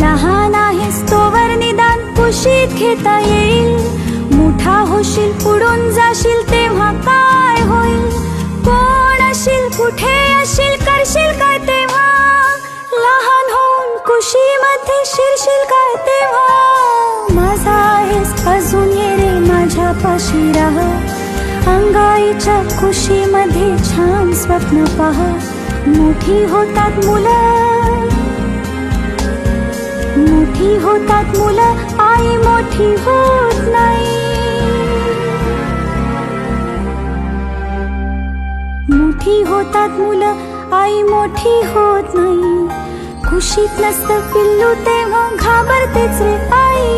लहान आहेस तोवर निदान कुशीत घेता येईल. मोठा होशील पुढून जाशील तेव्हा काय होईल? कोण असेल कुठे असेल करशील काय तेव्हा? लहान होऊन कुशीमध्ये शिरशील काय तेव्हा? माझा आहेस अजून ये रे माझ्या पाशी राह. अंगाईच्या खुशीमध्ये छान स्वप्न पहा. मोठी होतात मुलं मोठी होतात मुलं आई मोठी होत नाही. मोठी होतात मुलं आई मोठी होत नाही. खुशीत नसतं पिल्लू तेव्हा घाबरतेच रे आई.